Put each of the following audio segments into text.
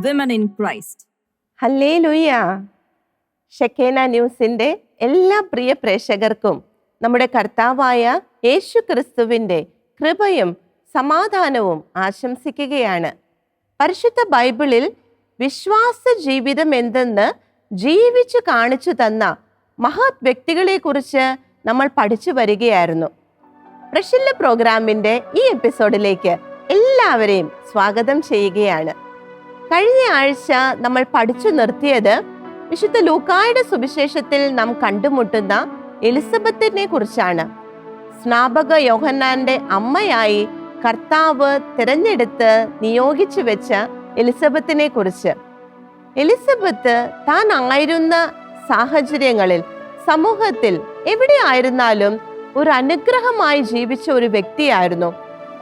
empowering in Christ. ഹല്ലേ ലുയ്യ ഷെക്കേന ന്യൂസിന്റെ എല്ലാ പ്രിയ പ്രേക്ഷകർക്കും നമ്മുടെ കർത്താവായ യേശു ക്രിസ്തുവിന്റെ കൃപയും സമാധാനവും ആശംസിക്കുകയാണ്. പരിശുദ്ധ ബൈബിളിൽ വിശ്വാസ ജീവിതം എന്തെന്ന് ജീവിച്ചു കാണിച്ചു തന്ന മഹത് വ്യക്തികളെക്കുറിച്ച് നമ്മൾ പഠിച്ചു വരികയായിരുന്നു. പ്രഷില്ല പ്രോഗ്രാമിന്റെ ഈ എപ്പിസോഡിലേക്ക് എല്ലാവരെയും സ്വാഗതം ചെയ്യുകയാണ്. കഴിഞ്ഞ ആഴ്ച നമ്മൾ പഠിച്ചു നിർത്തിയത് വിശുദ്ധ ലൂക്കായുടെ സുവിശേഷത്തിൽ നാം കണ്ടുമുട്ടുന്ന എലിസബത്തിനെ കുറിച്ചാണ്. സ്നാപക യോഹന്നാന്റെ അമ്മയായി കർത്താവ് തിരഞ്ഞെടുത്ത് നിയോഗിച്ചു വെച്ച എലിസബത്തിനെ കുറിച്ച്. എലിസബത്ത് താൻ ആയിരുന്ന സാഹചര്യങ്ങളിൽ സമൂഹത്തിൽ എവിടെ ആയിരുന്നാലും ഒരു അനുഗ്രഹമായി ജീവിച്ച ഒരു വ്യക്തിയായിരുന്നു.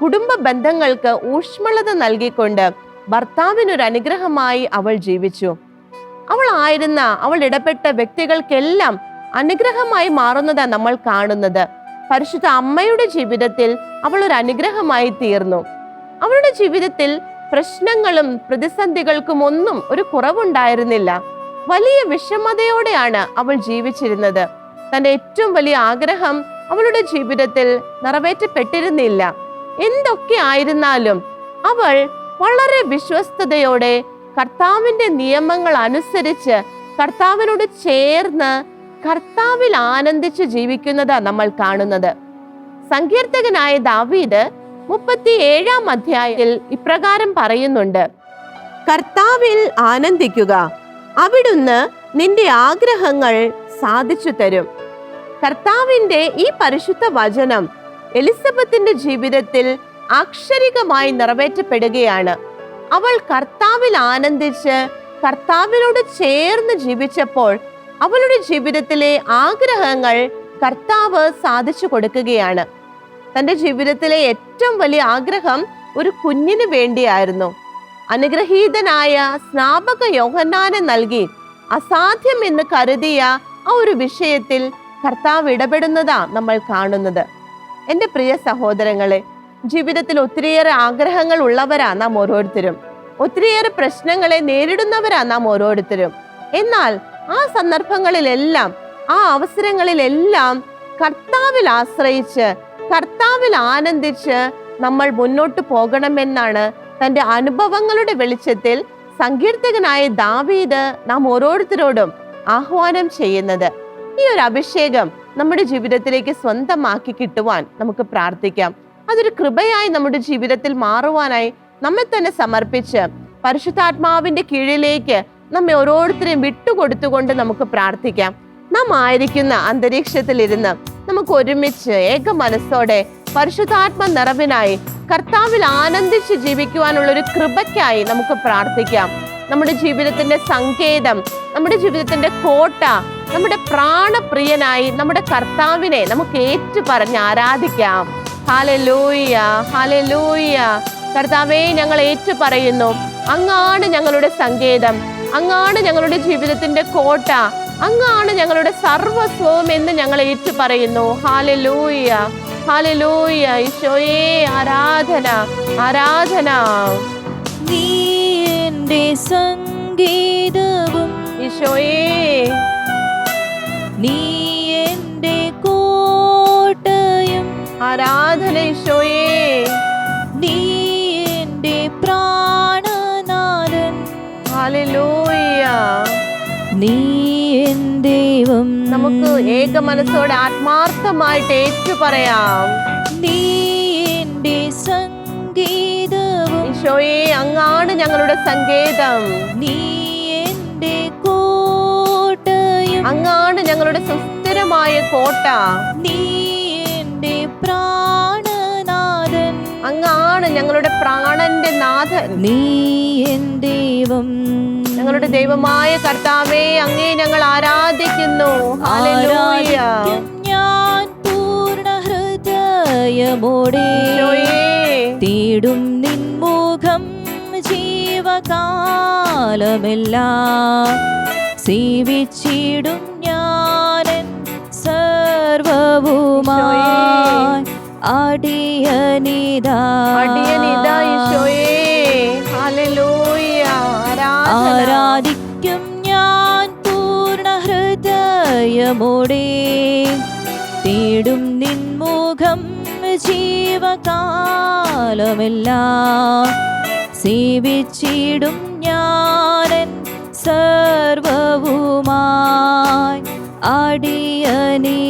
കുടുംബ ബന്ധങ്ങൾക്ക് ഊഷ്മളത നൽകിക്കൊണ്ട് ഭർത്താവിനൊരു അനുഗ്രഹമായി അവൾ ജീവിച്ചു. അവൾ ആയിരുന്ന അവൾ ഇടപെട്ട വ്യക്തികൾക്കെല്ലാം അനുഗ്രഹമായി മാറുന്നതാണ് നമ്മൾ കാണുന്നത്. പരിശുദ്ധ അമ്മയുടെ ജീവിതത്തിൽ അവൾ ഒരു അനുഗ്രഹമായി തീർന്നു. അവളുടെ ജീവിതത്തിൽ പ്രശ്നങ്ങളും പ്രതിസന്ധികൾക്കും ഒന്നും ഒരു കുറവുണ്ടായിരുന്നില്ല. വലിയ വിഷമതയോടെയാണ് അവൾ ജീവിച്ചിരുന്നത്. തന്റെ ഏറ്റവും വലിയ ആഗ്രഹം അവളുടെ ജീവിതത്തിൽ നിറവേറ്റപ്പെട്ടിരുന്നില്ല. എന്തൊക്കെ ആയിരുന്നാലും അവൾ വളരെ വിശ്വസ്തയോടെ കർത്താവിന്റെ നിയമങ്ങൾ അനുസരിച്ച് കർത്താവിനോട് ചേർന്ന് കർത്താവിൽ ആനന്ദിച്ച് ജീവിക്കുന്നതാ നമ്മൾ കാണുന്നത്. സങ്കീർത്തകനായ ദാവീദ് മുപ്പത്തി ഏഴാം അധ്യായത്തിൽ ഇപ്രകാരം പറയുന്നുണ്ട്. കർത്താവിൽ ആനന്ദിക്കുക അവിടുന്ന് നിന്റെ ആഗ്രഹങ്ങൾ സാധിച്ചു തരും. കർത്താവിന്റെ ഈ പരിശുദ്ധ വചനം എലിസബത്തിന്റെ ജീവിതത്തിൽ അക്ഷരികമായി നിറവേറ്റപ്പെടുകയാണ്. അവൾ കർത്താവിൽ ആനന്ദിച്ച് കർത്താവിനോട് ചേർന്ന് ജീവിച്ചപ്പോൾ അവളുടെ ജീവിതത്തിലെ ആഗ്രഹങ്ങൾ കർത്താവ് സാധിച്ചു കൊടുക്കുകയാണ്. തന്റെ ജീവിതത്തിലെ ഏറ്റവും വലിയ ആഗ്രഹം ഒരു കുഞ്ഞിന് വേണ്ടിയായിരുന്നു. അനുഗ്രഹീതനായ സ്നാപക യോഹന്നാനെ നൽകി അസാധ്യം എന്ന് കരുതിയ ആ ഒരു വിഷയത്തിൽ കർത്താവ് ഇടപെടുന്നതാ നമ്മൾ കാണുന്നത്. എന്റെ പ്രിയ സഹോദരങ്ങളെ ജീവിതത്തിൽ ഒത്തിരിയേറെ ആഗ്രഹങ്ങൾ ഉള്ളവരാ നാം ഓരോരുത്തരും. ഒത്തിരിയേറെ പ്രശ്നങ്ങളെ നേരിടുന്നവരാ നാം ഓരോരുത്തരും. എന്നാൽ ആ സന്ദർഭങ്ങളിലെല്ലാം ആ അവസരങ്ങളിലെല്ലാം കർത്താവിൽ ആശ്രയിച്ച് കർത്താവിൽ ആനന്ദിച്ച് നമ്മൾ മുന്നോട്ട് പോകണമെന്നാണ് തന്റെ അനുഭവങ്ങളുടെ വെളിച്ചത്തിൽ സങ്കീർത്തകനായ ദാവീദ് നാം ഓരോരുത്തരോടും ആഹ്വാനം ചെയ്യുന്നത്. ഈ ഒരു അഭിഷേകം നമ്മുടെ ജീവിതത്തിലേക്ക് സ്വന്തമാക്കി കിട്ടുവാൻ നമുക്ക് പ്രാർത്ഥിക്കാം. അതൊരു കൃപയായി നമ്മുടെ ജീവിതത്തിൽ മാറുവാനായി നമ്മെ തന്നെ സമർപ്പിച്ച് പരിശുദ്ധാത്മാവിന്റെ കീഴിലേക്ക് നമ്മെ ഓരോരുത്തരെയും വിട്ടുകൊടുത്തുകൊണ്ട് നമുക്ക് പ്രാർത്ഥിക്കാം. നാം ആയിരിക്കുന്ന അന്തരീക്ഷത്തിൽ ഇരുന്ന് നമുക്ക് ഒരുമിച്ച് ഏക മനസ്സോടെ പരിശുദ്ധാത്മ നിറവിനായി കർത്താവിൽ ആനന്ദിച്ച് ജീവിക്കുവാനുള്ള ഒരു കൃപയ്ക്കായി നമുക്ക് പ്രാർത്ഥിക്കാം. നമ്മുടെ ജീവിതത്തിന്റെ സങ്കേതം നമ്മുടെ ജീവിതത്തിന്റെ കോട്ട നമ്മുടെ പ്രാണപ്രിയനായി നമ്മുടെ കർത്താവിനെ നമുക്ക് ഏറ്റു പറഞ്ഞ് ആരാധിക്കാം. ഹാലലൂയ ഹാലലൂയ കർത്താവേ ഞങ്ങൾ ഏറ്റു പറയുന്നു അങ്ങാണ് ഞങ്ങളുടെ സങ്കേതം. അങ്ങാണ് ഞങ്ങളുടെ ജീവിതത്തിന്റെ കോട്ട. അങ്ങാണ് ഞങ്ങളുടെ സർവസ്വവും എന്ന് ഞങ്ങൾ ഏറ്റു പറയുന്നു ഹാലലൂയ ഹാലലൂയ ഈശോയേ ആരാധന ആരാധന. നീ സംഗീതവും ഈശോയേ. നീ ആരാധന ഈശോയേ നീ എന്റെ പ്രാണനാഥൻ. നീ ദൈവം. നമുക്ക് ഏക മനസ്സോടെ ആത്മാർത്ഥമായിട്ട് ഏറ്റു പറയാം. നീ എന്റെ സംഗീതവും. ഈശോയെ അങ്ങാണ് ഞങ്ങളുടെ സങ്കേതം. നീ എന്റെ കോട്ടയും. അങ്ങാണ് ഞങ്ങളുടെ സുസ്ഥിരമായ കോട്ട. നീ പ്രാണനാഥൻ. അങ്ങാണ് ഞങ്ങളുടെ പ്രാണന്റെ നാഥൻ. നീ എൻ ദൈവം. ഞങ്ങളുടെ ദൈവമായ കർത്താവേ അങ്ങേ ഞങ്ങൾ ആരാധിക്കുന്നു. ഞാൻ പൂർണ ഹൃദയമോടെ തേടും നിൻമുഖം ജീവകാലമെല്ലാം. സേവിച്ചിടും സർവവുമായി അടിയനിതാ ആരാധിക്കും ഞാൻ പൂർണ ഹൃദയമോടെ. തേടും നിൻമുഖം ജീവകാലമെല്ലാം. സേവിച്ചിടും ഞാനൻ സർവവുമായി. അടിയനിതാ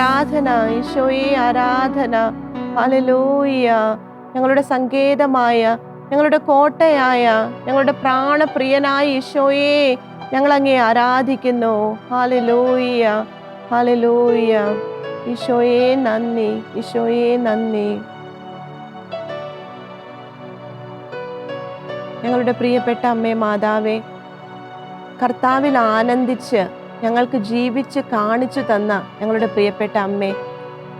ആരാധന ഈശോയെ ആരാധന. ഹല്ലേലൂയ ഞങ്ങളുടെ സങ്കേതമായ ഞങ്ങളുടെ കോട്ടയായ ഞങ്ങളുടെ പ്രാണപ്രിയനായ ഈശോയെ ഞങ്ങൾ അങ്ങേ ആരാധിക്കുന്നു. ഹല്ലേലൂയ ഹല്ലേലൂയ ഈശോയെ നന്ദി. ഈശോയെ നന്ദി. ഞങ്ങളുടെ പ്രിയപ്പെട്ട അമ്മേ മാതാവേ കർത്താവിൽ ആനന്ദിച്ച് ഞങ്ങൾക്ക് ജീവിച്ച് കാണിച്ചു തന്ന ഞങ്ങളുടെ പ്രിയപ്പെട്ട അമ്മേ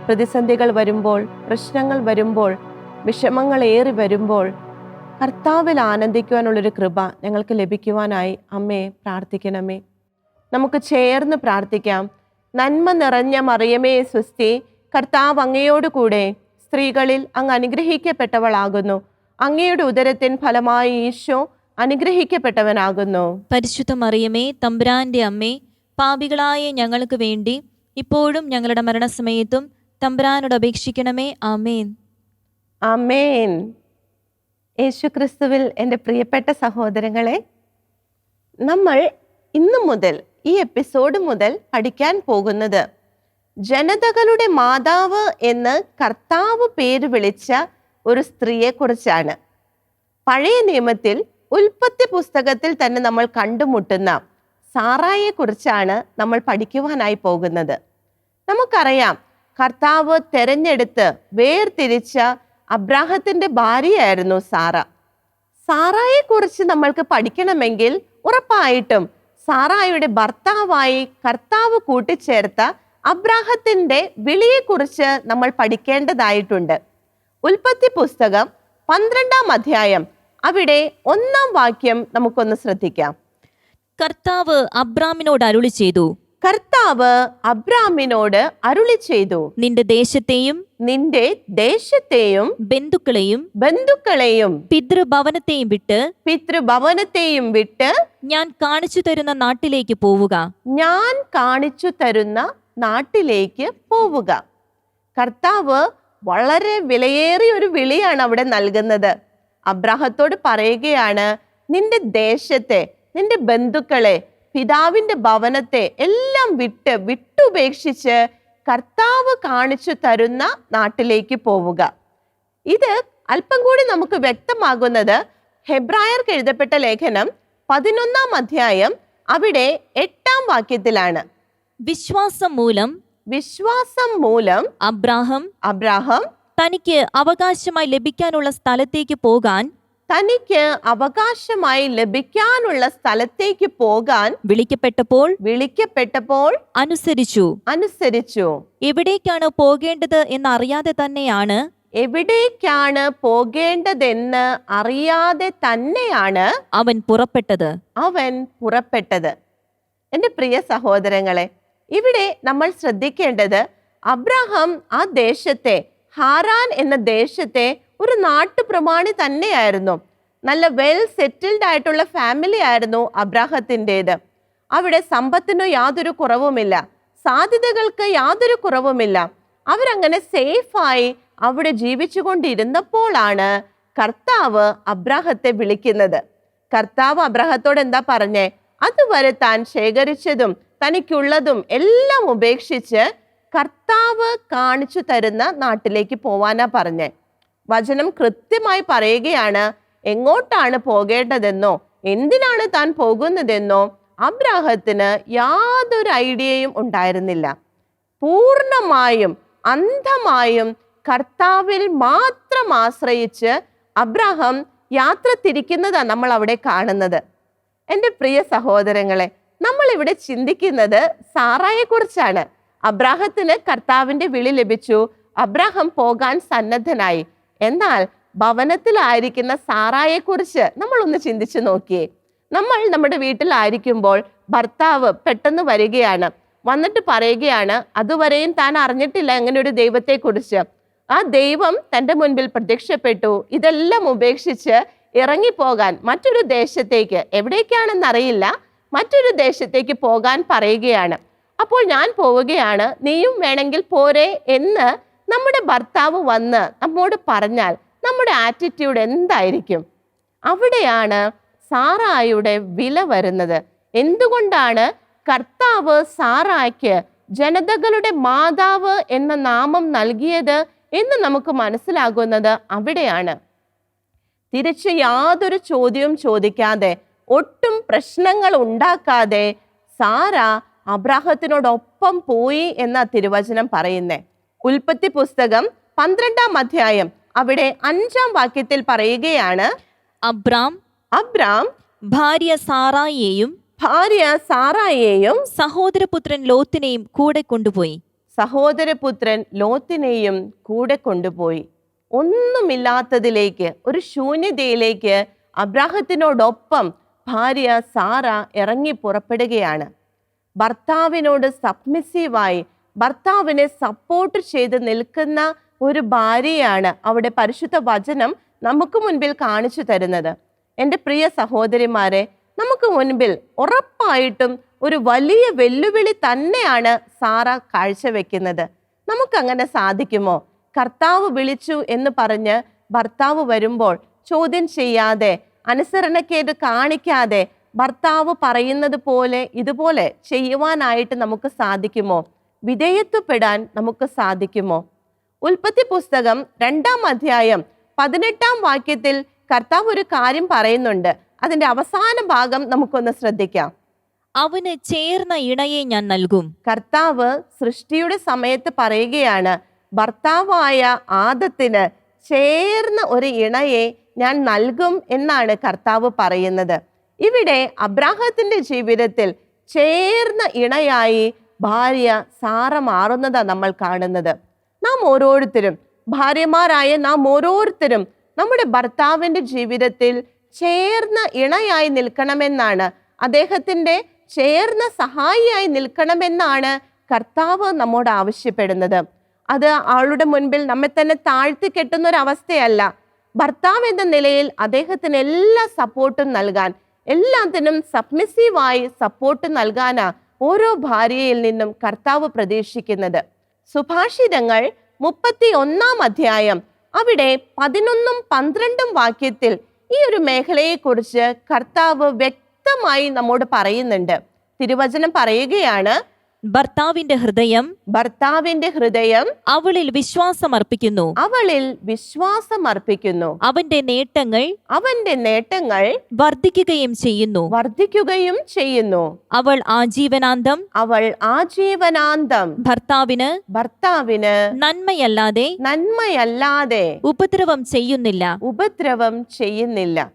പ്രതിസന്ധികൾ വരുമ്പോൾ പ്രശ്നങ്ങൾ വരുമ്പോൾ വിഷമങ്ങൾ ഏറി വരുമ്പോൾ കർത്താവിൽ ആനന്ദിക്കുവാനുള്ളൊരു കൃപ ഞങ്ങൾക്ക് ലഭിക്കുവാനായി അമ്മയെ പ്രാർത്ഥിക്കണമേ. നമുക്ക് ചേർന്ന് പ്രാർത്ഥിക്കാം. നന്മ നിറഞ്ഞ മറിയമേ സ്വസ്തി കർത്താവ് അങ്ങയോട് കൂടെ സ്ത്രീകളിൽ അങ്ങ് അനുഗ്രഹിക്കപ്പെട്ടവളാകുന്നു. അങ്ങയുടെ ഉദരത്തിൻ ഫലമായി ഈശോ അനുഗ്രഹിക്കപ്പെട്ടവനാകുന്നു. പരിശുദ്ധ മറിയമേ തമ്പുരാന്റെ അമ്മേ പാപികളായ ഞങ്ങൾക്ക് വേണ്ടി ഇപ്പോഴും ഞങ്ങളുടെ മരണസമയത്തും തമ്പുരാനോട് അപേക്ഷിക്കണമേ. ആമേൻ. അമേൻ യേശുക്രിസ്തുവിൽ എന്റെ പ്രിയപ്പെട്ട സഹോദരങ്ങളെ നമ്മൾ ഇന്നു മുതൽ ഈ എപ്പിസോഡ് മുതൽ പഠിക്കാൻ പോകുന്നത് ജനതകളുടെ മാതാവ് എന്ന് കർത്താവ് പേര് വിളിച്ച ഒരു സ്ത്രീയെക്കുറിച്ചാണ്. പഴയ നിയമത്തിൽ ഉൽപ്പത്തി പുസ്തകത്തിൽ തന്നെ നമ്മൾ കണ്ടുമുട്ടുന്ന സാറായെക്കുറിച്ചാണ് നമ്മൾ പഠിക്കുവാനായി പോകുന്നത്. നമുക്കറിയാം കർത്താവ് തെരഞ്ഞെടുത്ത് വേർതിരിച്ച അബ്രാഹത്തിന്റെ ഭാര്യയായിരുന്നു സാറ. സാറായെ കുറിച്ച് നമ്മൾക്ക് പഠിക്കണമെങ്കിൽ ഉറപ്പായിട്ടും സാറായുടെ ഭർത്താവായി കർത്താവ് കൂട്ടിച്ചേർത്ത അബ്രാഹത്തിന്റെ വിളിയെക്കുറിച്ച് നമ്മൾ പഠിക്കേണ്ടതായിട്ടുണ്ട്. ഉൽപ്പത്തി പുസ്തകം പന്ത്രണ്ടാം അധ്യായം അവിടെ ഒന്നാം വാക്യം നമുക്കൊന്ന് ശ്രദ്ധിക്കാം. കർത്താവ് അബ്രാമിനോട് അരുളി ചെയ്തു. കർത്താവ് അബ്രാമിനോട് അരുളി ചെയ്തു. നിന്റെ ദേശത്തെയും നിന്റെ ദേശത്തെയും ബന്ധുക്കളെയും ബന്ധുക്കളെയും പിതൃഭവനത്തെയും വിട്ട് പിതൃഭവനത്തെയും വിട്ട് ഞാൻ കാണിച്ചു തരുന്ന നാട്ടിലേക്ക് പോവുക. ഞാൻ കാണിച്ചു തരുന്ന നാട്ടിലേക്ക് പോവുക. കർത്താവ് വളരെ വിലയേറിയ ഒരു വിളിയാണ് അവിടെ നൽകുന്നത്. അബ്രാഹത്തോട് പറയുകയാണ് നിന്റെ ദേശത്തെ നിന്റെ ബന്ധുക്കളെ പിതാവിന്റെ ഭവനത്തെ എല്ലാം വിട്ട് വിട്ടുപേക്ഷിച്ച് കർത്താവ് കാണിച്ചു തരുന്ന നാട്ടിലേക്ക് പോവുക. ഇത് അല്പം കൂടി നമുക്ക് വ്യക്തമാകുന്നത് ഹെബ്രായർക്ക് എഴുതപ്പെട്ട ലേഖനം പതിനൊന്നാം അധ്യായം അവിടെ എട്ടാം വാക്യത്തിലാണ്. വിശ്വാസം മൂലം വിശ്വാസം മൂലം അബ്രാഹം അബ്രാഹം തനിക്ക് അവകാശമായി ലഭിക്കാനുള്ള സ്ഥലത്തേക്ക് പോകാൻ തനിക്ക് അവകാശമായി ലഭിക്കാനുള്ള സ്ഥലത്തേക്ക് പോകാൻ വിളിക്കപ്പെട്ടപ്പോൾ വിളിക്കപ്പെട്ടപ്പോൾ അനുസരിച്ചു. അനുസരിച്ചു. എവിടേക്കാണ് പോകേണ്ടത് എന്നറിയാതെ തന്നെയാണ് എവിടേക്കാണ് പോകേണ്ടതെന്ന് അറിയാതെ തന്നെയാണ് അവൻ പുറപ്പെട്ടത്. അവൻ പുറപ്പെട്ടത്. എന്റെ പ്രിയ സഹോദരങ്ങളെ ഇവിടെ നമ്മൾ ശ്രദ്ധിക്കേണ്ടത് അബ്രഹാം ആ ദേശത്തെ ഹാരാൻ എന്ന ദേശത്തെ ഒരു നാട്ടുപ്രമാണി തന്നെയായിരുന്നു. നല്ല വെൽ സെറ്റിൽഡ് ആയിട്ടുള്ള ഫാമിലി ആയിരുന്നു അബ്രാഹത്തിന്റേത്. അവിടെ സമ്പത്തിനോ യാതൊരു കുറവുമില്ല. സാധ്യതകൾക്ക് യാതൊരു കുറവുമില്ല. അവരങ്ങനെ സേഫായി അവിടെ ജീവിച്ചുകൊണ്ടിരുന്നപ്പോഴാണ് കർത്താവ് അബ്രാഹത്തെ വിളിക്കുന്നത്. കർത്താവ് അബ്രാഹത്തോട് എന്താ പറഞ്ഞേ? അതുവരെ താൻ ശേഖരിച്ചതും തനിക്കുള്ളതും എല്ലാം ഉപേക്ഷിച്ച് കർത്താവ് കാണിച്ചു തരുന്ന നാട്ടിലേക്ക് പോവാനാ പറഞ്ഞേ. വചനം കൃത്യമായി പറയുകയാണ് എങ്ങോട്ടാണ് പോകേണ്ടതെന്നോ എന്തിനാണ് താൻ പോകുന്നതെന്നോ അബ്രാഹത്തിന് യാതൊരു ഐഡിയയും ഉണ്ടായിരുന്നില്ല. പൂർണമായും അന്ധമായും കർത്താവിൽ മാത്രം ആശ്രയിച്ച് അബ്രാഹം യാത്ര തിരിക്കുന്നതാണ് നമ്മൾ അവിടെ കാണുന്നത്. എന്റെ പ്രിയ സഹോദരങ്ങളെ നമ്മൾ ഇവിടെ ചിന്തിക്കുന്നത് സാറായെ കുറിച്ചാണ് അബ്രാഹത്തിന് കർത്താവിന്റെ വിളി ലഭിച്ചു. അബ്രാഹം പോകാൻ സന്നദ്ധനായി. എന്നാൽ ഭവനത്തിലായിരിക്കുന്ന സാറായെ കുറിച്ച് നമ്മൾ ഒന്ന് ചിന്തിച്ചു നോക്കിയേ. നമ്മൾ നമ്മുടെ വീട്ടിലായിരിക്കുമ്പോൾ ഭർത്താവ് പെട്ടെന്ന് വരികയാണ്. വന്നിട്ട് പറയുകയാണ് അതുവരെയും താൻ അറിഞ്ഞിട്ടില്ല അങ്ങനെ ഒരു ദൈവത്തെക്കുറിച്ച്. ആ ദൈവം തന്റെ മുൻപിൽ പ്രത്യക്ഷപ്പെട്ടു. ഇതെല്ലാം ഉപേക്ഷിച്ച് ഇറങ്ങിപ്പോകാൻ മറ്റൊരു ദേശത്തേക്ക് എവിടേക്കാണെന്ന് അറിയില്ല മറ്റൊരു ദേശത്തേക്ക് പോകാൻ പറയുകയാണ്. അപ്പോൾ ഞാൻ പോവുകയാണ്. നീയും വേണമെങ്കിൽ പോരെ എന്ന് നമ്മുടെ ഭർത്താവ് വന്ന് നമ്മോട് പറഞ്ഞാൽ നമ്മുടെ ആറ്റിറ്റ്യൂഡ് എന്തായിരിക്കും? അവിടെയാണ് സാറായുടെ വില വരുന്നത്. എന്തുകൊണ്ടാണ് കർത്താവ് സാറായ്ക്ക് ജനതകളുടെ മാതാവ് എന്ന നാമം നൽകിയത് എന്ന് നമുക്ക് മനസ്സിലാകുന്നത് അവിടെയാണ്. തിരിച്ച് യാതൊരു ചോദ്യവും ചോദിക്കാതെ ഒട്ടും പ്രശ്നങ്ങൾ ഉണ്ടാക്കാതെ സാര അബ്രാഹത്തിനോടൊപ്പം പോയി എന്ന തിരുവചനം പറയുന്നേ. ഉൽപ്പത്തി പുസ്തകം പന്ത്രണ്ടാം അധ്യായം അവിടെ അഞ്ചാം വാക്യത്തിൽ പറയുകയാണ് അബ്രാം അബ്രാം ഭാര്യ സാറായിയെയും ഭാര്യ സാറായിയെയും സഹോദരപുത്രൻ ലോത്തിനെയും കൂടെ കൊണ്ടുപോയി. സഹോദരപുത്രൻ ലോത്തിനെയും കൂടെ കൊണ്ടുപോയി. ഒന്നുമില്ലാത്തതിലേക്ക് ഒരു ശൂന്യതയിലേക്ക് അബ്രാഹത്തിനോടൊപ്പം ഭാര്യ സാറ ഇറങ്ങി പുറപ്പെടുകയാണ്. ഭർത്താവിനോട് സബ്മിസീവായി ഭർത്താവിനെ സപ്പോർട്ട് ചെയ്ത് നിൽക്കുന്ന ഒരു ഭാര്യയാണ് അവിടെ പരിശുദ്ധ വചനം നമുക്ക് മുൻപിൽ കാണിച്ചു തരുന്നത്. എന്റെ പ്രിയ സഹോദരിമാരെ നമുക്ക് മുൻപിൽ ഉറപ്പായിട്ടും ഒരു വലിയ വെല്ലുവിളി തന്നെയാണ് സാറ കാഴ്ചവെക്കുന്നത്. നമുക്കങ്ങനെ സാധിക്കുമോ? കർത്താവ് വിളിച്ചു എന്ന് പറഞ്ഞ് ഭർത്താവ് വരുമ്പോൾ ചോദ്യം ചെയ്യാതെ അനുസരണക്കേട് കാണിക്കാതെ ഭർത്താവ് പറയുന്നത് പോലെ ഇതുപോലെ ചെയ്യുവാനായിട്ട് നമുക്ക് സാധിക്കുമോ? വിധേയത്വപ്പെടാൻ നമുക്ക് സാധിക്കുമോ? ഉൽപ്പത്തി പുസ്തകം രണ്ടാം അധ്യായം പതിനെട്ടാം വാക്യത്തിൽ കർത്താവ് ഒരു കാര്യം പറയുന്നുണ്ട്. അതിന്റെ അവസാന ഭാഗം നമുക്കൊന്ന് ശ്രദ്ധിക്കാം. അവന് ചേർന്ന ഇണയെ ഞാൻ നൽകും. കർത്താവ് സൃഷ്ടിയുടെ സമയത്ത് പറയുകയാണ് ഭർത്താവായ ആദത്തിന് ചേർന്ന ഒരു ഇണയെ ഞാൻ നൽകും എന്നാണ് കർത്താവ് പറയുന്നത്. ഇവിടെ അബ്രാഹത്തിന്റെ ജീവിതത്തിൽ ചേർന്ന ഇണയായി ഭാര്യ സാറ മാറുന്നതാണ് നമ്മൾ കാണുന്നത്. നാം ഓരോരുത്തരും ഭാര്യമാരായ നാം ഓരോരുത്തരും നമ്മുടെ ഭർത്താവിന്റെ ജീവിതത്തിൽ ചേർന്ന ഇണയായി നിൽക്കണമെന്നാണ് അദ്ദേഹത്തിന്റെ ചേർന്ന സഹായിയായി നിൽക്കണമെന്നാണ് കർത്താവ് നമ്മോട് ആവശ്യപ്പെടുന്നത്. അത് ആളുടെ മുൻപിൽ നമ്മെ തന്നെ താഴ്ത്തി കെട്ടുന്ന ഒരു അവസ്ഥയല്ല. ഭർത്താവ് എന്ന നിലയിൽ അദ്ദേഹത്തിന് എല്ലാ സപ്പോർട്ടും നൽകാൻ എല്ലാത്തിനും സബ്മിസീവായി സപ്പോർട്ട് നൽകാനാ ഓരോ ഭാര്യയിൽ നിന്നും കർത്താവ് പ്രതീക്ഷിക്കുന്നത്. സുഭാഷിതങ്ങൾ മുപ്പത്തി ഒന്നാം അധ്യായം. അവിടെ പതിനൊന്നും പന്ത്രണ്ടും വാക്യത്തിൽ ഈ ഒരു മേഖലയെക്കുറിച്ച് കർത്താവ് വ്യക്തമായി നമ്മോട് പറയുന്നുണ്ട്. തിരുവചനം പറയുകയാണ് ഭർത്താവിന്റെ ഹൃദയം ഭർത്താവിന്റെ ഹൃദയം അവളിൽ വിശ്വാസം അർപ്പിക്കുന്നു അവളിൽ വിശ്വാസം അർപ്പിക്കുന്നു അവന്റെ നേട്ടങ്ങൾ അവന്റെ നേട്ടങ്ങൾ വർദ്ധിക്കുകയും ചെയ്യുന്നു. വർദ്ധിക്കുകയും ചെയ്യുന്നു. അവൾ ആജീവനാന്തം അവൾ ആജീവനാന്തം. ഭർത്താവിന് ഭർത്താവിന് നന്മയല്ലാതെ നന്മയല്ലാതെ ഉപദ്രവം ചെയ്യുന്നില്ല. ഉപദ്രവം ചെയ്യുന്നില്ല.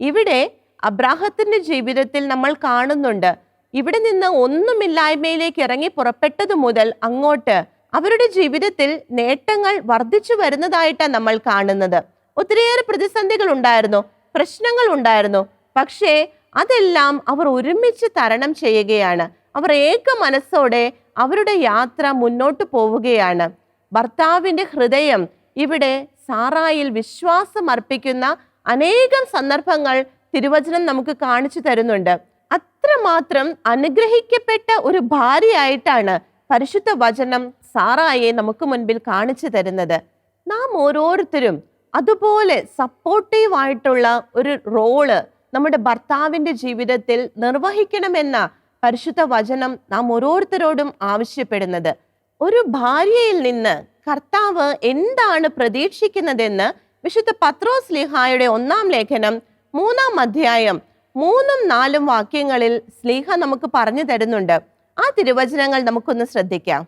ഇവിടെ അബ്രാഹത്തിന്റെ ജീവിതത്തിൽ നമ്മൾ കാണുന്നുണ്ട്. ഇവിടെ നിന്ന് ഒന്നുമില്ലായ്മയിലേക്ക് ഇറങ്ങി പുറപ്പെട്ടതു മുതൽ അങ്ങോട്ട് അവരുടെ ജീവിതത്തിൽ നേട്ടങ്ങൾ വർദ്ധിച്ചു വരുന്നതായിട്ടാണ് നമ്മൾ കാണുന്നത്. ഒത്തിരിയേറെ പ്രതിസന്ധികൾ ഉണ്ടായിരുന്നു പ്രശ്നങ്ങൾ ഉണ്ടായിരുന്നു. പക്ഷേ അതെല്ലാം അവർ ഒരുമിച്ച് തരണം ചെയ്യുകയാണ്. അവർ ഏക മനസ്സോടെ അവരുടെ യാത്ര മുന്നോട്ട് പോവുകയാണ്. ഭർത്താവിന്റെ ഹൃദയം ഇവിടെ സാറായിൽ വിശ്വാസം അർപ്പിക്കുന്ന അനേകം സന്ദർഭങ്ങൾ തിരുവചനം നമുക്ക് കാണിച്ചു തരുന്നുണ്ട്. അത്രമാത്രം അനുഗ്രഹിക്കപ്പെട്ട ഒരു ഭാര്യയായിട്ടാണ് പരിശുദ്ധ വചനം സാറായെ നമുക്ക് മുൻപിൽ കാണിച്ചു തരുന്നത്. നാം ഓരോരുത്തരും അതുപോലെ സപ്പോർട്ടീവ് ആയിട്ടുള്ള ഒരു റോൾ നമ്മുടെ ഭർത്താവിന്റെ ജീവിതത്തിൽ നിർവഹിക്കണമെന്ന പരിശുദ്ധ വചനം നാം ഓരോരുത്തരോടും ആവശ്യപ്പെടുന്നത്. ഒരു ഭാര്യയിൽ നിന്ന് കർത്താവ് എന്താണ് പ്രതീക്ഷിക്കുന്നതെന്ന് വിശുദ്ധ പത്രോസ് ലിഹായുടെ ഒന്നാം ലേഖനം മൂന്നാം അധ്യായം മൂന്നും നാലും വാക്യങ്ങളിൽ സ്ലീഹ നമുക്ക് പറഞ്ഞു തരുന്നുണ്ട്. ആ തിരുവചനങ്ങൾ നമുക്കൊന്ന് ശ്രദ്ധിക്കാം.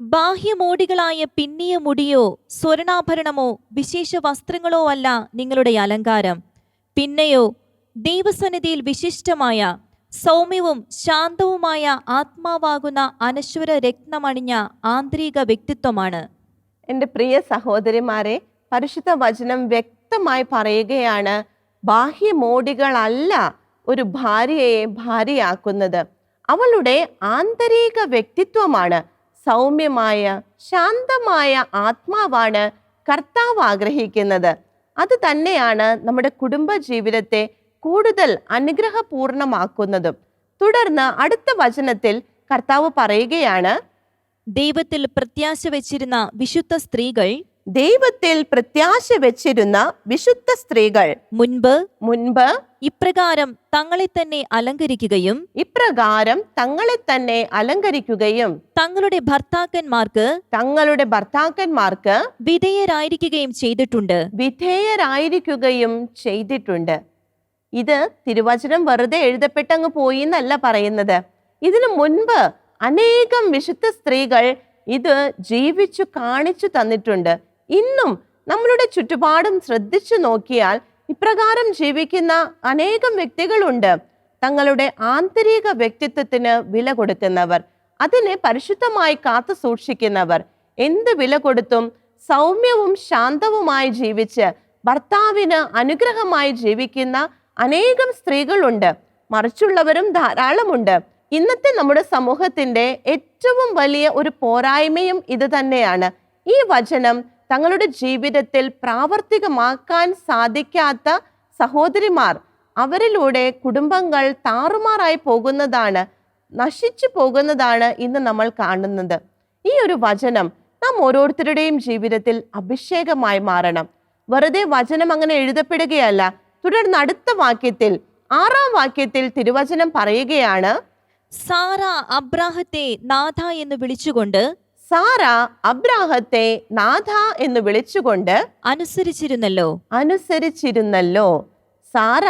ബാഹ്യമോടികളായ പിന്നിയ മുടിയോ സ്വർണാഭരണമോ വിശേഷ വസ്ത്രങ്ങളോ അല്ല നിങ്ങളുടെ അലങ്കാരം. പിന്നെയോ ദൈവസന്നിധിയിൽ വിശിഷ്ടമായ സൗമ്യവും ശാന്തവുമായ ആത്മാവാകുന്ന അനശ്വര രത്നമണിഞ്ഞ ആന്തരിക വ്യക്തിത്വമാണ്. എന്റെ പ്രിയ സഹോദരിമാരെ പരിശുദ്ധ വചനം വ്യക്തമായി പറയുകയാണ് ബാഹ്യമോടികളല്ല ഒരു ഭാര്യയെ ഭാര്യയാക്കുന്നത് അവളുടെ ആന്തരിക വ്യക്തിത്വമാണ്. സൗമ്യമായ ശാന്തമായ ആത്മാവാണ് കർത്താവ് ആഗ്രഹിക്കുന്നത്. അത് തന്നെയാണ് നമ്മുടെ കുടുംബ ജീവിതത്തെ കൂടുതൽ അനുഗ്രഹപൂർണമാക്കുന്നതും. തുടർന്ന് അടുത്ത വചനത്തിൽ കർത്താവ് പറയുകയാണ് ദൈവത്തിൽ പ്രത്യാശ വെച്ചിരുന്ന വിശുദ്ധ സ്ത്രീകൾ ദൈവത്തിൽ പ്രത്യാശ വെച്ചിരുന്ന വിശുദ്ധ സ്ത്രീകൾ മുൻപ് മുൻപ് ഇപ്രകാരം തങ്ങളെ തന്നെ അലങ്കരിക്കുകയും ഇപ്രകാരം തങ്ങളെ തന്നെ അലങ്കരിക്കുകയും തങ്ങളുടെ ഭർത്താക്കന്മാർക്ക് തങ്ങളുടെ ഭർത്താക്കന്മാർക്ക് വിധേയരായിരിക്കുകയും ചെയ്തിട്ടുണ്ട്. വിധേയരായിരിക്കുകയും ചെയ്തിട്ടുണ്ട്. ഇത് തിരുവചനം വെറുതെ എഴുതപ്പെട്ടങ്ങ് പോയി എന്നല്ല പറയുന്നത്. ഇതിനു മുൻപ് അനേകം വിശുദ്ധ സ്ത്രീകൾ ഇത് ജീവിച്ചു കാണിച്ചു തന്നിട്ടുണ്ട്. ഇന്നും നമ്മളുടെ ചുറ്റുപാടും ശ്രദ്ധിച്ചു നോക്കിയാൽ ഇപ്രകാരം ജീവിക്കുന്ന അനേകം വ്യക്തികളുണ്ട്. തങ്ങളുടെ ആന്തരിക വ്യക്തിത്വത്തിന് വില കൊടുക്കുന്നവർ അതിനെ പരിശുദ്ധമായി കാത്തു സൂക്ഷിക്കുന്നവർ. എന്ത് വില കൊടുത്തും സൗമ്യവും ശാന്തവുമായി ജീവിച്ച് ഭർത്താവിന് അനുഗ്രഹമായി ജീവിക്കുന്ന അനേകം സ്ത്രീകളുണ്ട്. മറിച്ചുള്ളവരും ധാരാളമുണ്ട്. ഇന്നത്തെ നമ്മുടെ സമൂഹത്തിന്റെ ഏറ്റവും വലിയ ഒരു പോരായ്മയും ഇത് തന്നെയാണ്. ഈ വചനം തങ്ങളുടെ ജീവിതത്തിൽ പ്രാവർത്തികമാക്കാൻ സാധിക്കാത്ത സഹോദരിമാർ അവരിലൂടെ കുടുംബങ്ങൾ താറുമാറായി പോകുന്നതാണ് നശിച്ചു പോകുന്നതാണ് ഇന്ന് നമ്മൾ കാണുന്നത്. ഈ ഒരു വചനം നാം ഓരോരുത്തരുടെയും ജീവിതത്തിൽ അഭിഷേകമായി മാറണം. വെറുതെ വചനം അങ്ങനെ എഴുതപ്പെടുകയല്ല. തുടർന്ന് അടുത്ത വാക്യത്തിൽ ആറാം വാക്യത്തിൽ തിരുവചനം പറയുകയാണ് സാറ അബ്രാഹത്തെ നാഥ എന്ന് വിളിച്ചുകൊണ്ട് സാറ അബ്രാഹത്തെ നാഥ എന്ന് വിളിച്ചുകൊണ്ട് അനുസരിച്ചിരുന്നല്ലോ. അനുസരിച്ചിരുന്നല്ലോ. സാറ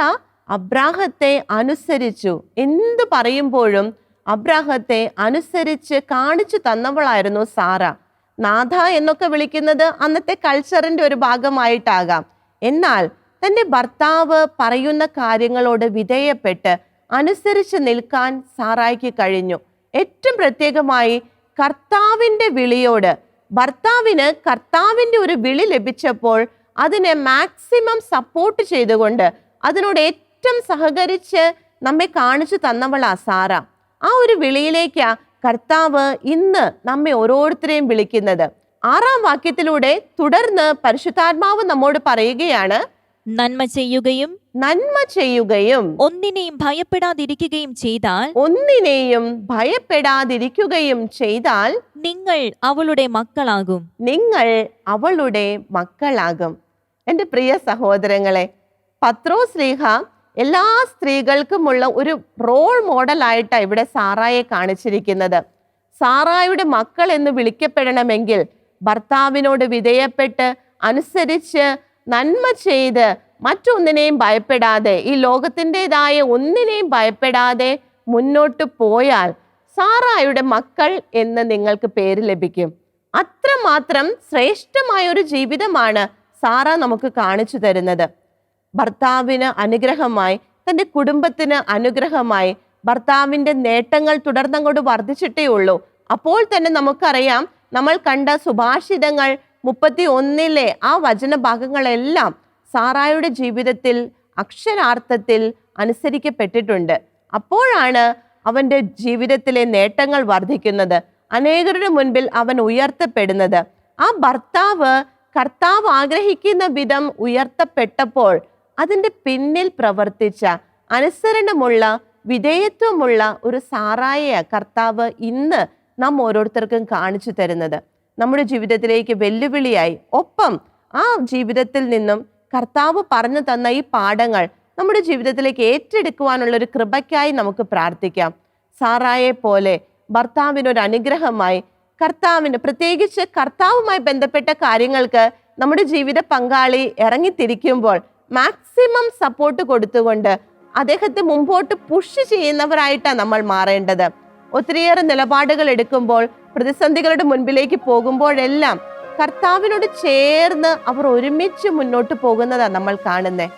അബ്രാഹത്തെ അനുസരിച്ചു. എന്ത് പറയുമ്പോഴും അബ്രാഹത്തെ അനുസരിച്ച് കാണിച്ചു തന്നവളായിരുന്നു സാറ. നാഥ എന്നൊക്കെ വിളിക്കുന്നത് അന്നത്തെ കൾച്ചറിന്റെ ഒരു ഭാഗമായിട്ടാകാം. എന്നാൽ തന്റെ ഭർത്താവ് പറയുന്ന കാര്യങ്ങളോട് വിധേയപ്പെട്ട് അനുസരിച്ച് നിൽക്കാൻ സാറായിക്ക് കഴിഞ്ഞു. ഏറ്റവും പ്രത്യേകമായി കർത്താവിന്റെ വിളിയോട്. ഭർത്താവിന് കർത്താവിന്റെ ഒരു വിളി ലഭിച്ചപ്പോൾ അതിനെ മാക്സിമം സപ്പോർട്ട് ചെയ്തുകൊണ്ട് അതിനോട് ഏറ്റവും സഹകരിച്ച് നമ്മെ കാണിച്ചു തന്നവളാ സാറ. ആ ഒരു വിളിയിലേക്കാ കർത്താവ് ഇന്ന് നമ്മെ ഓരോരുത്തരെയും വിളിക്കുന്നത്. ആറാം വാക്യത്തിലൂടെ തുടർന്ന് പരിശുദ്ധാത്മാവ് നമ്മോട് പറയുകയാണ് നന്മ ചെയ്യുകയും നന്മ ചെയ്യുകയും ഒന്നിനെയും ഭയപ്പെടാതിരിക്കുകയും ചെയ്താൽ ഒന്നിനെയും ഭയപ്പെടാതിരിക്കുകയും ചെയ്താൽ നിങ്ങൾ അവളുടെ മക്കളാകും. നിങ്ങൾ അവളുടെ മക്കളാകും. എന്റെ പ്രിയ സഹോദരങ്ങളെ പത്രോ സ്ലീഹ എല്ലാ സ്ത്രീകൾക്കുമുള്ള ഒരു റോൾ മോഡലായിട്ടാണ് ഇവിടെ സാറായെ കാണിച്ചിരിക്കുന്നത്. സാറായുടെ മക്കൾ എന്ന് വിളിക്കപ്പെടണമെങ്കിൽ ഭർത്താവിനോട് വിധേയപ്പെട്ട് അനുസരിച്ച് നന്മ ചെയ്ത് മറ്റൊന്നിനെയും ഭയപ്പെടാതെ ഈ ലോകത്തിന്റെതായ ഒന്നിനെയും ഭയപ്പെടാതെ മുന്നോട്ട് പോയാൽ സാറായുടെ മക്കൾ എന്ന് നിങ്ങൾക്ക് പേര് ലഭിക്കും. അത്രമാത്രം ശ്രേഷ്ഠമായ ഒരു ജീവിതമാണ് സാറ നമുക്ക് കാണിച്ചു തരുന്നത്. ഭർത്താവിന് അനുഗ്രഹമായി തന്റെ കുടുംബത്തിന് അനുഗ്രഹമായി ഭർത്താവിന്റെ നേട്ടങ്ങൾ തുടർന്നങ്ങോട്ട് വർദ്ധിച്ചിട്ടേ ഉള്ളൂ. അപ്പോൾ തന്നെ നമുക്കറിയാം നമ്മൾ കണ്ട സുഭാഷിതങ്ങൾ മുപ്പത്തി ഒന്നിലെ ആ വചനഭാഗങ്ങളെല്ലാം സാറായുടെ ജീവിതത്തിൽ അക്ഷരാർത്ഥത്തിൽ അനുസരിക്കപ്പെട്ടിട്ടുണ്ട്. അപ്പോഴാണ് അവന്റെ ജീവിതത്തിലെ നേട്ടങ്ങൾ വർദ്ധിക്കുന്നത്. അനേകരുടെ മുൻപിൽ അവൻ ഉയർത്തപ്പെടുന്നത്. ആ ഭർത്താവ് കർത്താവ് ആഗ്രഹിക്കുന്ന വിധം ഉയർത്തപ്പെട്ടപ്പോൾ അതിന്റെ പിന്നിൽ പ്രവർത്തിച്ച അനുസരണമുള്ള വിധേയത്വമുള്ള ഒരു സാറായ കർത്താവ് ഇന്ന് നാം ഓരോരുത്തർക്കും കാണിച്ചു തരുന്നത്. നമ്മുടെ ജീവിതത്തിലേക്ക് വെല്ലുവിളിയായി. ഒപ്പം ആ ജീവിതത്തിൽ നിന്നും കർത്താവ് പറഞ്ഞു തന്ന ഈ പാഠങ്ങൾ നമ്മുടെ ജീവിതത്തിലേക്ക് ഏറ്റെടുക്കുവാനുള്ള ഒരു കൃപയ്ക്കായി നമുക്ക് പ്രാർത്ഥിക്കാം. സാറായെ പോലെ ഭർത്താവിനൊരു അനുഗ്രഹമായി കർത്താവിന് പ്രത്യേകിച്ച് കർത്താവുമായി ബന്ധപ്പെട്ട കാര്യങ്ങൾക്ക് നമ്മുടെ ജീവിത പങ്കാളി ഇറങ്ങിത്തിരിക്കുമ്പോൾ മാക്സിമം സപ്പോർട്ട് കൊടുത്തുകൊണ്ട് അദ്ദേഹത്തെ മുമ്പോട്ട് പുഷ് ചെയ്യുന്നവരായിട്ടാണ് നമ്മൾ മാറേണ്ടത്. ഒത്തിരിയേറെ നിലപാടുകൾ എടുക്കുമ്പോൾ പ്രതിസന്ധികളുടെ മുൻപിലേക്ക് പോകുമ്പോഴെല്ലാം കർത്താവിനോട് ചേർന്ന് അവർ ഒരുമിച്ച് മുന്നോട്ട് പോകുന്നതാണ് നമ്മൾ കാണുന്നത്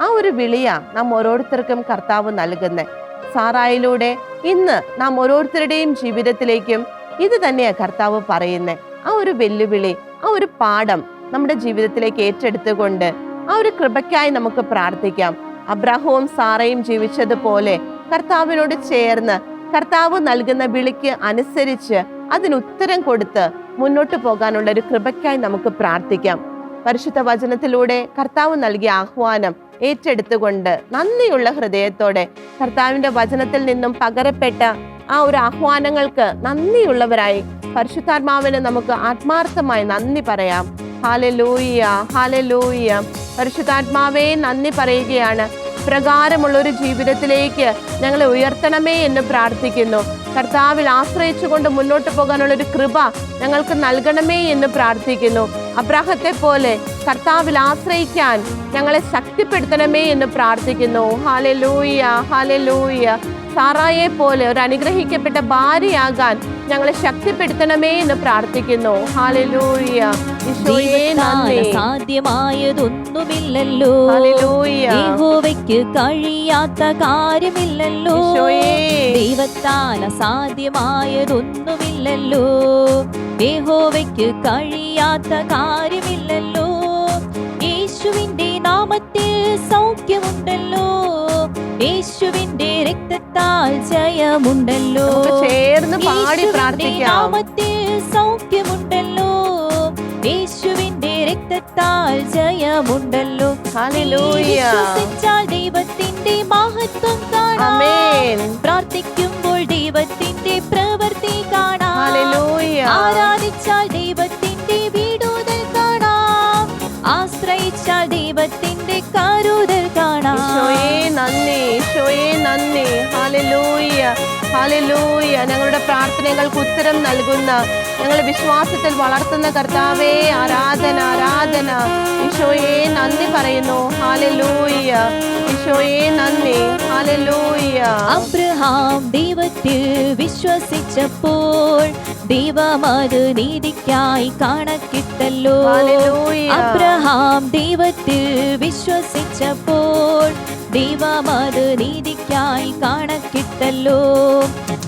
ആ ഒരു വിളിയാ നാം ഓരോരുത്തർക്കും കർത്താവ് നൽകുന്നത് സാറായിലൂടെ ഇന്ന് നാം ഓരോരുത്തരുടെയും ജീവിതത്തിലേക്കും ഇത് തന്നെയാ കർത്താവ് പറയുന്നത് ആ ഒരു വെല്ലുവിളി ആ ഒരു പാഠം നമ്മുടെ ജീവിതത്തിലേക്ക് ഏറ്റെടുത്തുകൊണ്ട് ആ ഒരു കൃപയ്ക്കായി നമുക്ക് പ്രാർത്ഥിക്കാം. അബ്രാഹവും സാറയും ജീവിച്ചതുപോലെ കർത്താവിനോട് ചേർന്ന് കർത്താവ് നൽകുന്ന വിളിക്ക് അനുസരിച്ച് അതിന് ഉത്തരം കൊടുത്ത് മുന്നോട്ട് പോകാനുള്ള ഒരു കൃപയ്ക്കായി നമുക്ക് പ്രാർത്ഥിക്കാം. പരിശുദ്ധ വചനത്തിലൂടെ കർത്താവ് നൽകിയ ആഹ്വാനം ഏറ്റെടുത്തുകൊണ്ട് നന്ദിയുള്ള ഹൃദയത്തോടെ കർത്താവിന്റെ വചനത്തിൽ നിന്നും പകരപ്പെട്ട ആ ഒരു ആഹ്വാനങ്ങൾക്ക് നന്ദിയുള്ളവരായി പരിശുദ്ധാത്മാവിന് നമുക്ക് ആത്മാർത്ഥമായി നന്ദി പറയാം. ഹാലലൂയ ഹാലലൂയ പരിശുദ്ധാത്മാവേ നന്ദി പറയുകയാണ്. പ്രകാരമുള്ള ഒരു ജീവിതത്തിലേക്ക് ഞങ്ങളെ ഉയർത്തണമേ എന്ന് പ്രാർത്ഥിക്കുന്നു. കർത്താവിൽ ആശ്രയിച്ചുകൊണ്ട് മുന്നോട്ട് പോകാനുള്ള ഒരു കൃപ ഞങ്ങൾക്ക് നൽകണമേ എന്ന് പ്രാർത്ഥിക്കുന്നു. അബ്രാഹത്തെ പോലെ കർത്താവിൽ ആശ്രയിക്കാൻ ഞങ്ങളെ ശക്തിപ്പെടുത്തണമേ എന്ന് പ്രാർത്ഥിക്കുന്നു. ഹാലലൂയ ഹാലലൂയ സാറായെ പോലെ ഒരു അനുഗ്രഹിക്കപ്പെട്ട ഭാര്യയാകാൻ ഞങ്ങളെ ശക്തിപ്പെടുത്തണമേ എന്ന് പ്രാർത്ഥിക്കുന്നു. സാധ്യമായതൊന്നുമില്ലല്ലോ. യഹോവയ്ക്ക് കഴിയാത്ത കാര്യമില്ലല്ലോ. ദൈവത്താൽ അസാധ്യമായതൊന്നുമില്ലല്ലോ യഹോവയ്ക്ക് കഴിയാത്ത കാര്യമില്ലല്ലോ. യേശുവിന്റെ നാമത്തിൽ സൗഖ്യമുണ്ടല്ലോ. യേശുവിന്റെ രക്തത്താൽ ജയമുണ്ടല്ലോ. ചേർന്ന് പാടി നാമത്തിൽ സൗഖ്യമുണ്ടല്ലോ. യേശുവിന്റെ രക്തത്താൽ ജയമുണ്ടല്ലോ. ദൈവത്തിന്റെ മഹത്വം കാണാം. ആമേൻ. പ്രാർത്ഥിക്കുമ്പോൾ ദൈവത്തിന്റെ പ്രവൃത്തി കാണാം. ആരാധിച്ചാൽ ദൈവത്തിന്റെ കരുതൽ കാണാം. നന്ദി. ഈശോയെ നന്ദി. ഹാലലൂയ ഹാലലൂയ ഞങ്ങളുടെ പ്രാർത്ഥനകൾക്ക് ഉത്തരം നൽകുന്ന ഞങ്ങളെ വിശ്വാസത്തിൽ വളർത്തുന്ന കർത്താവേ ആരാധന ആരാധന. ഈശോയെ നന്ദി പറയുന്നു. ഹാലലൂയ ഈശോയെ നന്ദി. ഹാലലൂയ അബ്രഹാം ദൈവത്തിൽ വിശ്വസിച്ചപ്പോൾ ദൈവം അത് നീതിക്കായി കണക്കിട്ടല്ലോ. ഹാലലൂയ അബ്രഹാം ദൈവത്തിൽ വിശ്വസിച്ചപ്പോൾ ദൈവം അത് നീതിക്കായി കണക്കിട്ടല്ലോ.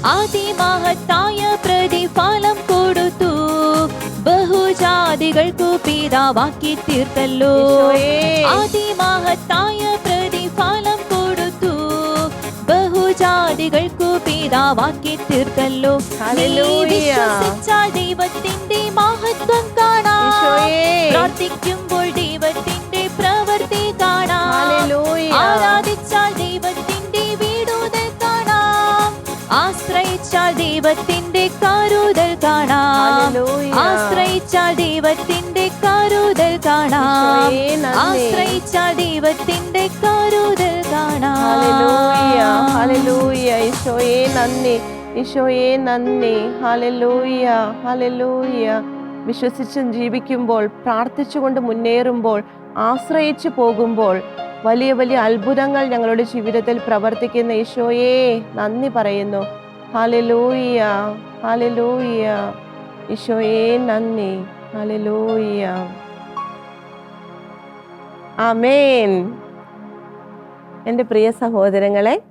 അതിമഹത്തായ പ്രതിഫലം കൊടുത്തു. ബഹുജാതികൾക്കു പിതാവാക്കി തീർത്തല്ലോ. ഈശോയേ. ബഹുജാതികൾക്കു പിതാവാക്കി തീർത്തല്ലോ. വിശ്വസിച്ചാൽ ദൈവത്തിന്റെ മഹത്വം കാണാം. പ്രാർത്ഥിക്കുമ്പോൾ ദൈവത്തിന്റെ പ്രവൃത്തി കാണാം. ആരാധിച്ചാൽ ദൈവത്തിന്റെ വീടുതൽ കാണാം. ആശ്രയിച്ചാൽ ദൈവത്തിന്റെ കരുതൽ കാണാം. ആശ്രയിച്ചാൽ ദൈവത്തിന്റെ കരുതൽ കാണാം. ആശ്രയിച്ചാൽ ദൈവത്തിന്റെ കരുതൽ ഹല്ലേലൂയ കാണാം ഹല്ലേലൂയ ഈശോയെ നന്ദി. ഈശോയെ നന്ദി. ഹല്ലേലൂയ ഹല്ലേലൂയ വിശ്വസിച്ചും ജീവിക്കുമ്പോൾ പ്രാർത്ഥിച്ചുകൊണ്ട് മുന്നേറുമ്പോൾ ആശ്രയിച്ചു പോകുമ്പോൾ വലിയ വലിയ അത്ഭുതങ്ങൾ ഞങ്ങളുടെ ജീവിതത്തിൽ പ്രവർത്തിക്കുന്ന ഈശോയെ നന്ദി പറയുന്നു. ഹല്ലേലൂയ ഹല്ലേലൂയ ഈശോയെ നന്ദി. ഹല്ലേലൂയ ആമേൻ എന്റെ പ്രിയ സഹോദരങ്ങളെ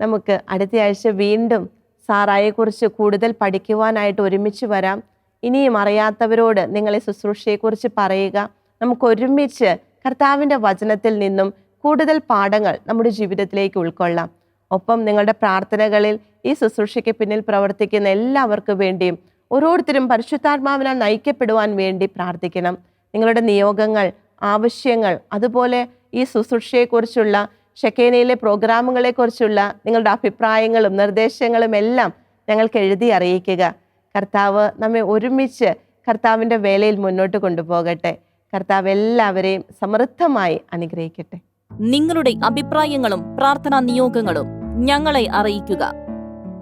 നമുക്ക് അടുത്ത ആഴ്ച വീണ്ടും സാറായെക്കുറിച്ച് കൂടുതൽ പഠിക്കുവാനായിട്ട് ഒരുമിച്ച് വരാം. ഇനിയും അറിയാത്തവരോട് നിങ്ങളെ ശുശ്രൂഷയെക്കുറിച്ച് പറയുക. നമുക്ക് ഒരുമിച്ച് കർത്താവിന്റെ വചനത്തിൽ നിന്നും കൂടുതൽ പാഠങ്ങൾ നമ്മുടെ ജീവിതത്തിലേക്ക് ഉൾക്കൊള്ളാം. ഒപ്പം നിങ്ങളുടെ പ്രാർത്ഥനകളിൽ ഈ ശുശ്രൂഷയ്ക്ക് പിന്നിൽ പ്രവർത്തിക്കുന്ന എല്ലാവർക്കും വേണ്ടിയും ഓരോരുത്തരും പരിശുദ്ധാത്മാവിനാൽ നയിക്കപ്പെടുവാൻ വേണ്ടി പ്രാർത്ഥിക്കണം. നിങ്ങളുടെ നിയോഗങ്ങൾ ആവശ്യങ്ങൾ അതുപോലെ ഈ ശുശ്രൂഷയെക്കുറിച്ചുള്ള ഷെക്കേനയിലെ പ്രോഗ്രാമുകളെക്കുറിച്ചുള്ള നിങ്ങളുടെ അഭിപ്രായങ്ങളും നിർദ്ദേശങ്ങളും എല്ലാം ഞങ്ങൾക്ക് എഴുതി അറിയിക്കുക. കർത്താവ് നമ്മെ ഒരുമിച്ച് കർത്താവിന്റെ വേലയിൽ മുന്നോട്ട് കൊണ്ടുപോകട്ടെ. കർത്താവ് എല്ലാവരെയും സമൃദ്ധമായി അനുഗ്രഹിക്കട്ടെ. നിങ്ങളുടെ അഭിപ്രായങ്ങളും പ്രാർത്ഥനാ നിയോഗങ്ങളും ഞങ്ങളെ അറിയിക്കുക.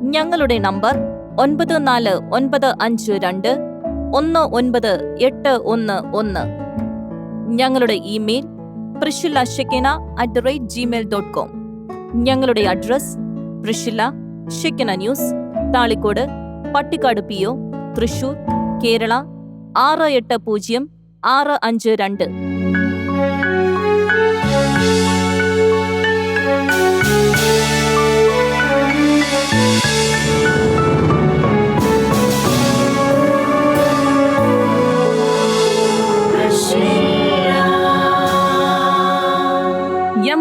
ഞങ്ങളുടെ നമ്പർ ഒൻപത് നാല് ഒൻപത് അഞ്ച് രണ്ട് ഒന്ന് ഒൻപത് എട്ട് ഒന്ന് ഒന്ന്. ഞങ്ങളുടെ email Priscilla Shekinah at the rate gmail dot com ഞങ്ങളുടെ address Priscilla Shekinah news Thalikkode Pattikkad P O Thrissur Kerala ആറ് എട്ട് പൂജ്യം ആറ് അഞ്ച് രണ്ട്.